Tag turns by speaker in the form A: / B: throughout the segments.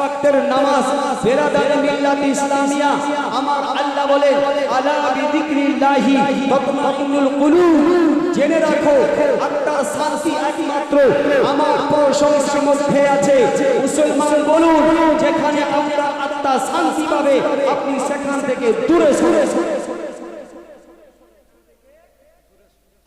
A: ওয়াক্তের নামাজ বেরাদারি মিল্লাত ইসলামিয়া। আমার আল্লাহ বলে আলা বিযিকরিল্লাহি তাতমাইন্নুল কুলুব। জেনে রাখো আত্মার শান্তি একমাত্র আমার প্রশংসার মধ্যে আছে। মুসলমান বলুন, যেখানে আমরা আত্মা শান্তি পাবে, আপনি সেখান থেকে দূরে সরে।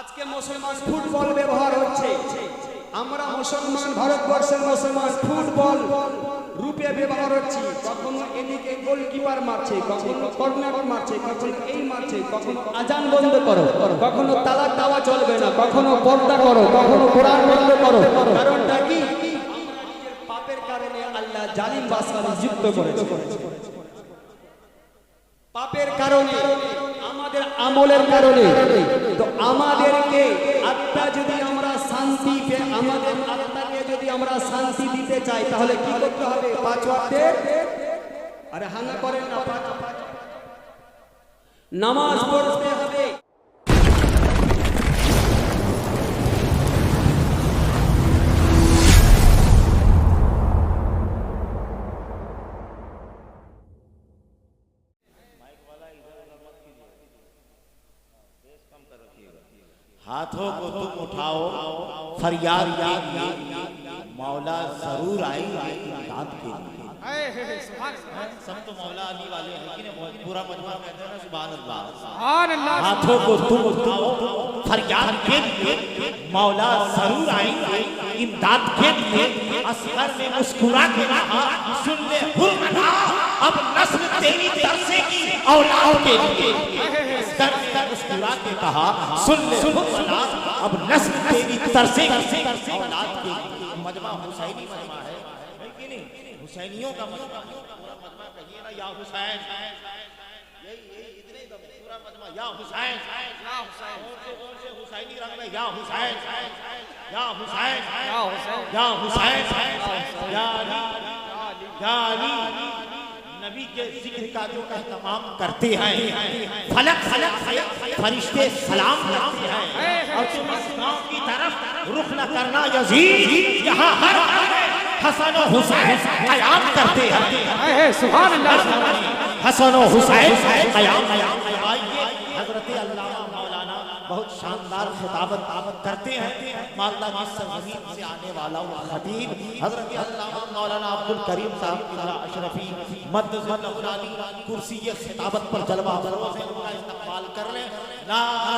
A: আজকে মুসলমান ফুটবল ব্যবহার হচ্ছে। আমরা মুসলমান, ভারতবর্ষের মুসলমান ফুটবল রূপে ব্যবহার হচ্ছে। কখনো এদিকে গোলকিপার মারছে, কখনো কর্নার মারছে, কখনো এই মারছে, কখনো আজান বন্ধ করো, কখনো তালাক দেওয়া চলবে না, কখনো পর্দা করো, কখনো কোরআন বন্ধ করো। কারণটা কি? পাপের কারণে আল্লাহ জালিম বাসকারী যুক্ত করেছে। পাপের কারণে, আমাদের আমলের কারণে। তো আমাদেরকে আত্মা যদি আমরা শান্তিকে আমাদের আত্মাকে আমরা শান্তি দিতে চাই তাহলে কি করতে হবে পাঁচ ওয়াক্তের আরে হাঙ্গা করেন না পাঁচ পাঁচ- নামাজ পড়তে হবে
B: हाथों को तुम उठाओ फरियाद कीजिए मौला ज़रूर आएँगे इमदाद के लिए। सब तो मौला अली वाले हैं कि पूरा मजमा कहते हैं ना सुभान अल्लाह हाथों को तुम उठाओ फरियाद के लिए मौला ज़रूर आएँगे। इमदाद के लिए असगर ने मुस्कुरा के कहा सुन ले अब नस्ल तेरी तरसेगी औलाद के लिए। मुस्कुरा के कहा सुन ले अब नस्ल तेरी तरसेगी औलाद के लिए। मजमा हुसैनी मजमा है। कि नहीं? हुसैनियों का मजमा। पूरा मजमा कहिए ना या हुसैन। यही यही इतने दम पूरा मजमा। या हुसैन। या हुसैन। और से और से हुसैनी रंग में या हुसैन। या हुसैन। या हुसैन। या हुसैन। या अली या अली नबी के ज़िक्र का जो एहतमाम करते हैं फलक फलक फलक फरिश्ते सलाम करते हैं। और तुम इस गाँव की तरफ़ रुख न करना यजीद यहाँ हर हसन और हुसैन कयाम करते हैं। हसन और हुसैन कयाम आइए हज़रत अल्लाह मौलाना बहुत शानदार खिताबत करते हैं। मालदा की सरजमीन से आने वाला वो खतीब हज़रत अल्लाह मौलाना अब्दुल करीम साहब की अशरफी मद नौरानी कुर्सी खिताबत पर जलवा फरों से उनका इस्तेमाल कर लें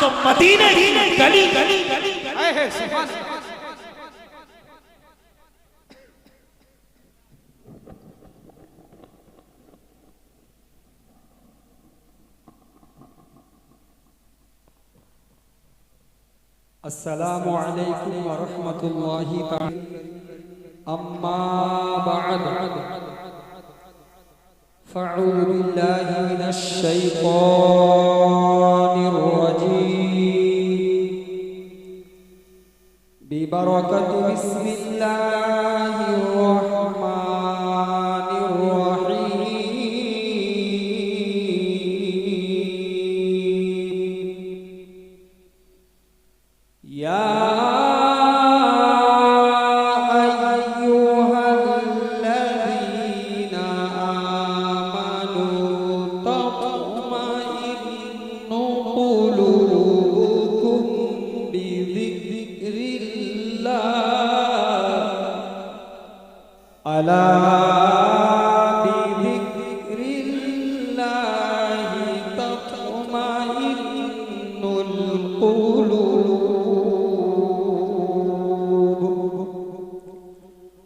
B: تو مدینے کی
C: گلی گلی گلی
A: السلام عليكم ورحمة الله تعالى. أما بعد. فعوذ بالله من الشيطان الرجيم. ببركة بسم الله الرحمن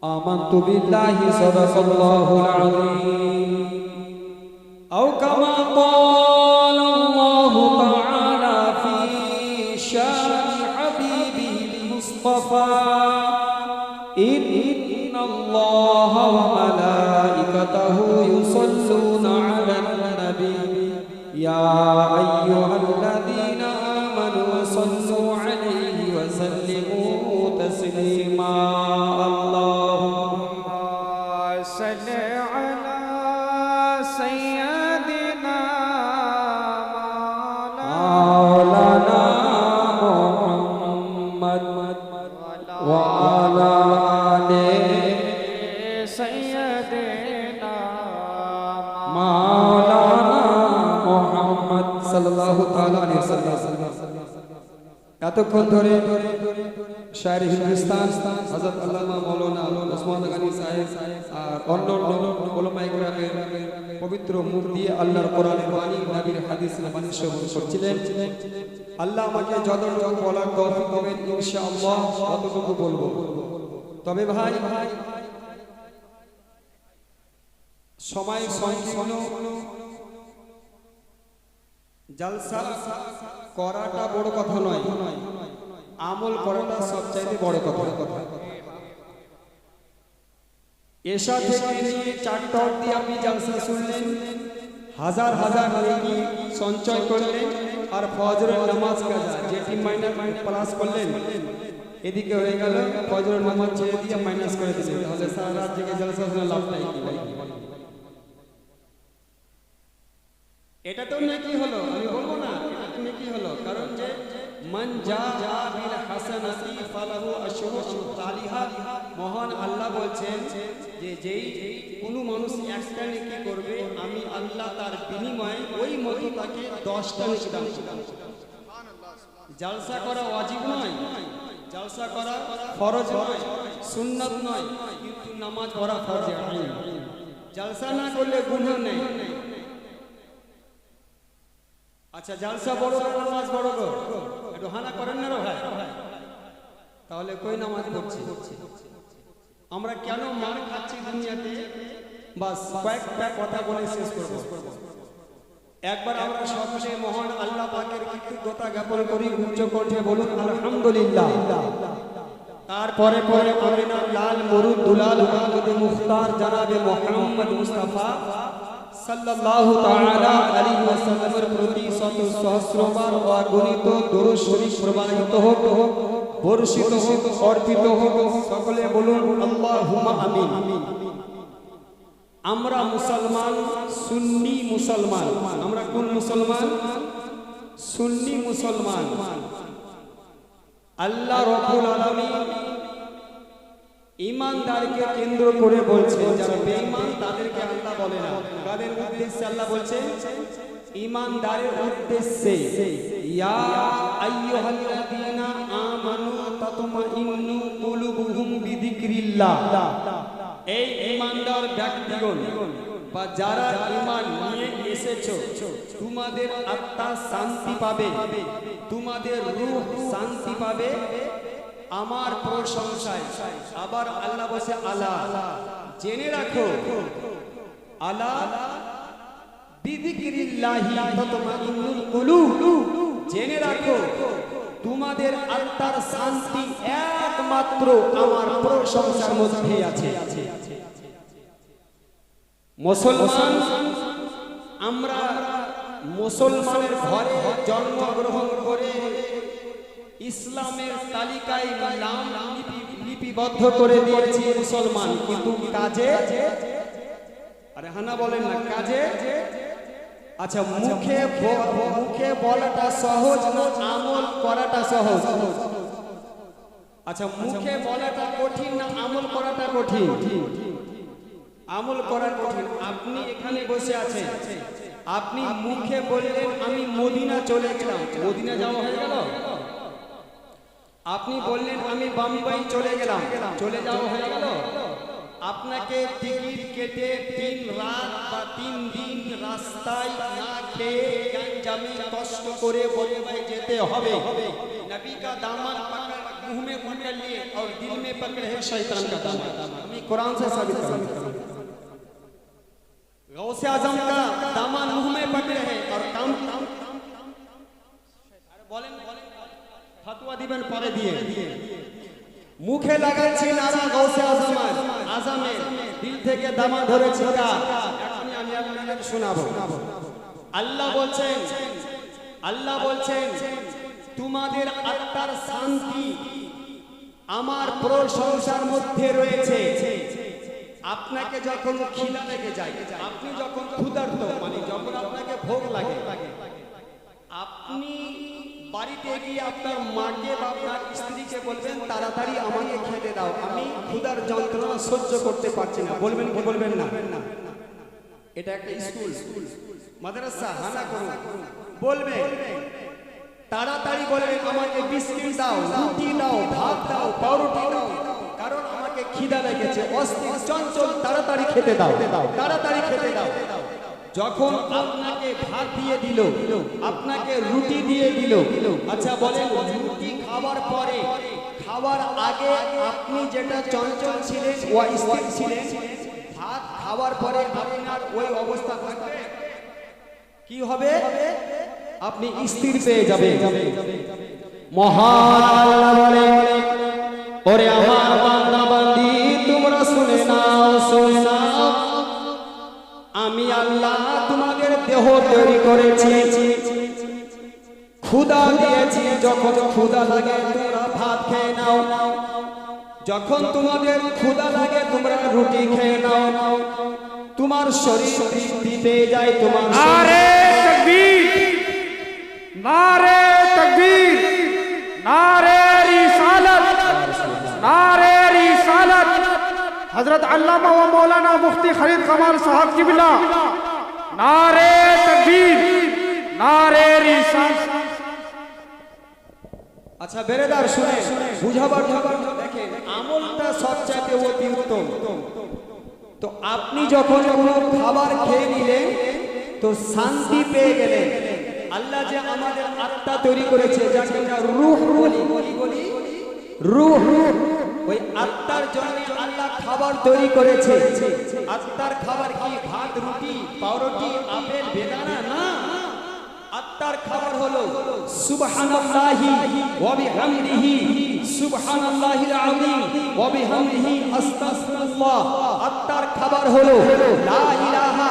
A: آمنت بالله صدق الله العظيم أو كما قال এতক্ষণ ধরে শায়র হিন্দুস্তান, হযরত আল্লামা মাওলানা ওসমান গনি সাহেব আর অন্যান্য ওলামায়ে কেরামের পবিত্র মুখ দিয়ে আল্লাহর কোরআনের বাণী, নবীর হাদিসের বাণী শ্রবণ করছিলেন। আল্লাহ আমাকে যতটুকু বলার তৌফিক দেবেন, ইনশাআল্লাহ ততটুকু বলব। তবে ভাই ভাই সময় সংকীর্ণ জালসা করাটা বড় কথা নয়। আমল করাটা সবচাইতে বড় কথা। এসা থেকে নিয়ে চারটা অব্দি আপনি জালসা শুনলেন হাজার হাজার নেকি সঞ্চয় করলেন আর ফজরের নামাজ কাজা যেটি মাইনাস প্লাস করলেন এদিকে হয়ে গেল ফজরের নামাজ ছেড়ে দিয়ে মাইনাস করে দিলেন। তাহলে সারা রাত থেকে জালসা শুনে কি ভাই? এটা তো নেকি হলো আমি বলব না এটা নেকি হলো। কারণ যে মান যা বিল হাসানাতি ফালাহু আশরু সালিহা মহান আল্লাহ বলছেন যে যেই কোন মানুষ একটা নেকি করবে? আমি আল্লাহ তার বিনিময়ে ওই মতো তাকে 10টা নেকি দান জালসা করা ওয়াজিব নয়, জালসা করা ফরজ নয়, সুন্নাত নয়, কিন্তু নামাজ পড়া ফরজ আইন। জালসা না করলে গুনাহ নেই। আচ্ছা জালসা বড় নামাজ বড় করেন না তাহলে কই নামাজ পড়ছি? আমরা কেন মার খাচ্ছি দুনিয়াতে? বাস কয়েকটা কথা বলে শেষ করব। একবার আমরা সকলে মহান আল্লাহ পাকের কৃতজ্ঞতা জ্ঞাপন করি, উচ্চ কণ্ঠে বলুন, আলহামদুলিল্লাহ। তারপরে পরে আমিনা লাল, মরুদ, দুলাল মুখতার, জানাবে মোহাম্মদ মুস্তাফা। সাল্লাল্লাহু তাআলা আলাইহি ওয়াসাল্লামের প্রতি শত সহস্রবার অগণিত দরুদ শরীফ প্রবাহিত হোক, বর্ষিত হোক, অর্পিত হোক, সকলে বলুন আল্লাহুম্মা আমিন। আমরা মুসলমান, সুন্নি মুসলমান। আমরা কোন মুসলমান? সুন্নি মুসলমান। আল্লাহ রব্বুল আলামিন ইমানদারকে কেন্দ্র করে বলছে যারা বেঈমান তাদেরকে আল্লাহ বলে না। কাদের উদ্দেশ্যে আল্লাহ বলছে? ইমানদারের উদ্দেশ্যে। ইয়া আইয়ুহাল্লাযীনা আমানু তাতমাইন্নু কুলুবুহুম বিযিকরিল্লাহ। এই ইমানদার ব্যক্তিগণ বা যারা ঈমান নিয়ে এসেছ, তোমাদের আত্মা শান্তি পাবে, তোমাদের রূহ শান্তি পাবে। আমার প্রশংসায়। আবার আল্লাহ বসে আলা জেনে রাখো আলা জেনে রাখো, তোমাদের আত্মার শান্তি একমাত্র আমার প্রশংসার মধ্যে আছে। মুসলমান, আমরা মুসলমানের ঘরে জন্মগ্রহণ করে ইসলামের তালিকায় নাম লিপি- লিপিবদ্ধ করে দিয়েছি মুসলমান। কিন্তু কাজে? আরে হানা বলেন না, কাজে? আচ্ছা মুখে মুখে বলাটা সহজ না আমল করাটা সহজ? আচ্ছা মুখে বলাটা কঠিন না আমল করাটা কঠিন? আমল করা কঠিন। আপনি এখানে বসে আছেন। আপনি মুখে বললেন, আমি মদিনা চলে গেলাম। মদিনা যাওয়া হয়ে গেল? আপনি বললেন আমি বাম্বাই চলে গেলাম চলে যাওয়া হয়ে গেল আপনাকে টিকিট কেটে তিন রাত বা তিন দিন রাস্তায় না খেয়ে গ্যাঞ্জামে কষ্ট করে বোম্বাই যেতে হবে नबी का दामन पकड़ मुंह में पकड़ लिए और दिल में पकड़े है शैतान का दामन हमें कुरान से साबित करूंगा गौसे आजम का করবেন পরে দিয়ে। মুখে লাগাচ্ছি নারা গৌসে আজামান আজামে দিল থেকে দামা ধরে ছোটা এখন আমি আপনাদের শোনাবো। আল্লাহ বলছেন আল্লাহ বলছেন তোমাদের আত্মার শান্তি আমার প্রশংসার মধ্যে রয়েছে। আপনাকে যখন খিদা লেগে যায় আপনি যখন ক্ষুধার্ত মানে যখন আপনাকে ভোগ লাগে আপনি বাড়িতে গিয়ে আপনার মাকে বা আপনার স্ত্রীকে বলবেন, তাড়াতাড়ি আমাকে খেতে দাও। আমি ক্ষুধার যন্ত্রণা সহ্য করতে পারছি না। বলবেন কি বলবেন না? এটা একটা স্কুল। মাদ্রাসা, হানা করুন। বলবে, তাড়াতাড়ি বলবেন আমাকে বিস্কিট দাও, রুটি দাও, ভাত দাও, পাউরুটি দাও। কারণ আমাকে খিদা লেগেছে, অস্থির, চঞ্চল, তাড়াতাড়ি খেতে দাও। তাড়াতাড়ি খেতে দাও। যখন আপনাকে ভাত দিয়ে দিল, আপনাকে রুটি দিয়ে দিল আচ্ছা বলেন, রুটি খাওয়ার পরে, খাওয়ার আগে আপনি যেটা চঞ্চল ছিলেন ও ছিলেন, ভাত খাওয়ার পরে আপনার ওই অবস্থা থাকবে? কি হবে? আপনি স্থির পেয়ে যাবে মহান বলে ওরে আমার তৈরি করেছি। ক্ষুদা দিয়েছি, যখন ক্ষুদা লাগে তোমরা ভাত খেয়ে নাও। যখন তোমাদের ক্ষুদা লাগে তোমরা রুটি খেয়ে নাও। তোমার শরীর তৃপ্তি পেয়ে যায়, তোমার
C: নারে তাকবীর নারে তাকবীর, নারে রিসালাত নারে রিসালাত। হযরত আল্লামা ওয়া মাওলানা মুফতি খলিদ কামাল সাহেব কিবলা। নারে নারে
A: আচ্ছা বেরেদার, শুনে, বুঝাবার দেখেন, আমলটা সবচাইতে অতি উত্তম। তো আপনি যখন কোনো খাবার খেয়ে নিলেন, তো শান্তি পেয়ে গেলেন। আল্লাহ যে আমাদের আত্মা তৈরি করেছে রুহ রুহ ওই আত্মার জন্য আল্লাহ খাবার তৈরি করেছে। আত্মার খাবার কি ভাত, রুটি, পাউরুটি, আপেল, বেদানা? না। আত্মার খাবার হলো সুবহানাল্লাহি ওয়া বিহামদিহি সুবহানাল্লাহিল আযীম ওয়া বিহামদিহি আস্তাগফিরুল্লাহ। আত্মার খাবার হলো লা ইলাহা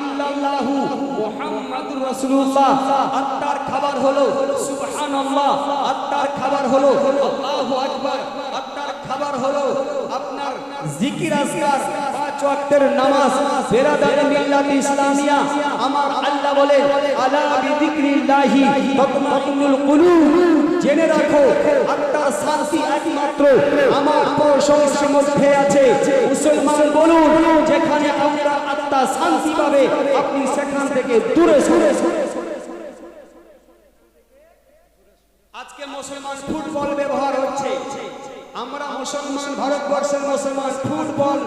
A: ইল্লাল্লাহু মুহাম্মাদুর রাসূলুল্লাহ। আত্মার খাবার হলো সুবহানাল্লাহ। আত্মার খাবার হলো আল্লাহু আকবার। আত্মার খাবার হলো আপনার জিকির আজকার। পাঁচ ওয়াক্তের নামাজ বেরাদার মিল্লাত ইসলামিয়া। আমার আল্লাহ বলে আলা বিযিকরিল্লাহি তাতমাইন্নুল কুলুব। জেনে রাখো আত্মার শান্তি একমাত্র আমার প্রশংসার মধ্যে আছে। মুসলমান বলুন, যেখানে আমরা আত্মা শান্তি পাবে, আপনি সেখান থেকে দূরে সরে। আজকে মুসলমান ফুটবল ব্যবহার হচ্ছে। আমরা মুসলমান, ভারতবর্ষের মুসলমান ফুটবল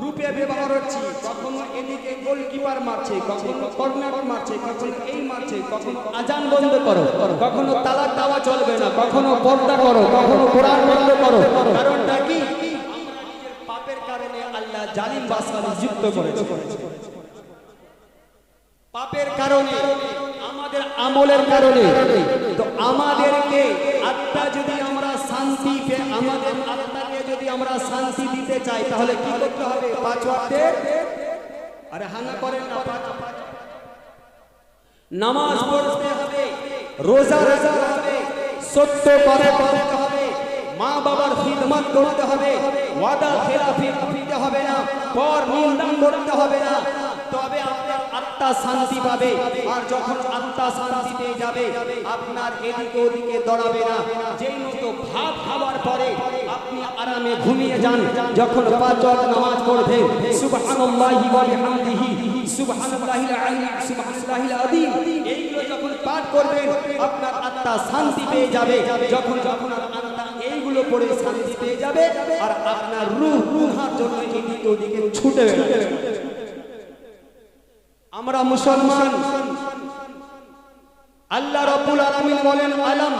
A: রূপে ব্যবহার হচ্ছে, কখনো এদিকে গোলকিপার মারছে, কখনো কর্নার মারছে, কখনো এই মারছে, কখনো আজান বন্ধ করো, কখনো তালাক দেওয়া চলবে না, কখনো পর্দা করো, কখনো কোরআন বন্ধ করো। কারণটা কি? পাপের কারণে আল্লাহ জালিম বাসমানি যুক্ত করেছে। পাপের কারণে, আমাদের আমলের কারণে। তো আমাদেরকে আত্মা যদি আমরা শান্তি আমাদের আত্মাকে যদি আমরা শান্তি দিতে চাই, তাহলে কি করতে হবে? পাঁচ ওয়াক্তের? আরে হানা করেন না, পাঁচ নামাজ পড়তে হবে, রোজা রোজা হবে, সত্য কথা বলতে হবে, মা বাবার খিদমত করতে হবে, ওয়াদা খেলাফি দিতে হবে না, পর নিন্দা করতে হবে না। তবে আপনার আত্মা শান্তি পাবে। আর যখন আত্মা শান্তি পেয়ে যাবে, আপনার এদিকে ওদিকে দৌড়াবে না। যেই মতো ভাত খাওয়ার পরে আপনি আরামে ঘুমিয়ে যান, যখন পাঁচ নামাজ পড়বে, সুবহানাল্লাহি ওয়া বিহামদিহি, সুবহানাল্লাহিল সুবহানাল্লাহিল আযীম, এইগুলো যখন পাঠ করবেন, আপনার আত্মা শান্তি পেয়ে যাবে। যখন যখন আত্মা এইগুলো পড়ে শান্তি পেয়ে যাবে, আর আপনার রূহ, রুহার জন্য এদিকে ওদিকে ছুটে বেড়াবে। আমরা মুসলমান। আল্লাহ রাব্বুল আলামিন বলেন, আলাম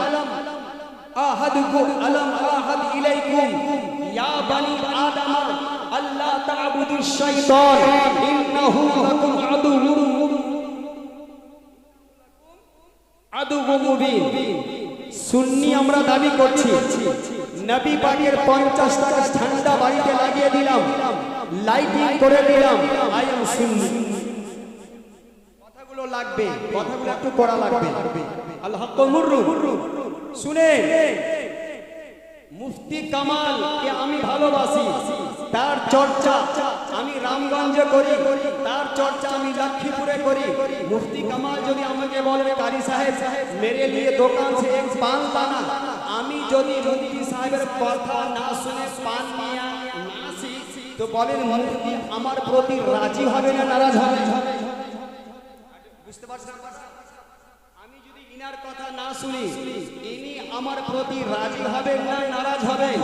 A: আহাদুকুম, আলাম আহাদ ইলাইকুম। ইয়া বানি আদম আল্লাহ তা'বুদুশ শাইতান ইন্নাহু লাকুম আদুউম আদুউম মুবিন। সুন্নি আমরা দাবি করছি, নবী পাকের পঞ্চাশ টাকা ঠান্ডা বাড়িতে লাগিয়ে দিলাম লাইটিং করে দিলাম। আই এম সুন্নি। লাগবে কথাগুলো একটু করা লাগবে। আল্লাহ শুনে মুফতি কামাল কে আমি ভালোবাসি। তার চর্চা আমি রামগঞ্জে করি। তার চর্চা আমি লক্ষ্মীপুরে করি। মুফতি কামাল যদি আমাকে বলে কারি সাহেব মেরে লিয়ে দোকান সে এক পান লানা আমি যদি মুফতি সাহেবের কথা না শুনে পান নিয়ে তো বলেন মুফতি আমার প্রতি রাজি হবে না নারাজ হবে? বুঝতে পারছেন? আমি যদি ইনার কথা না শুনি, ইনি আমার প্রতি রাজি হবেন না নারাজ হবেন?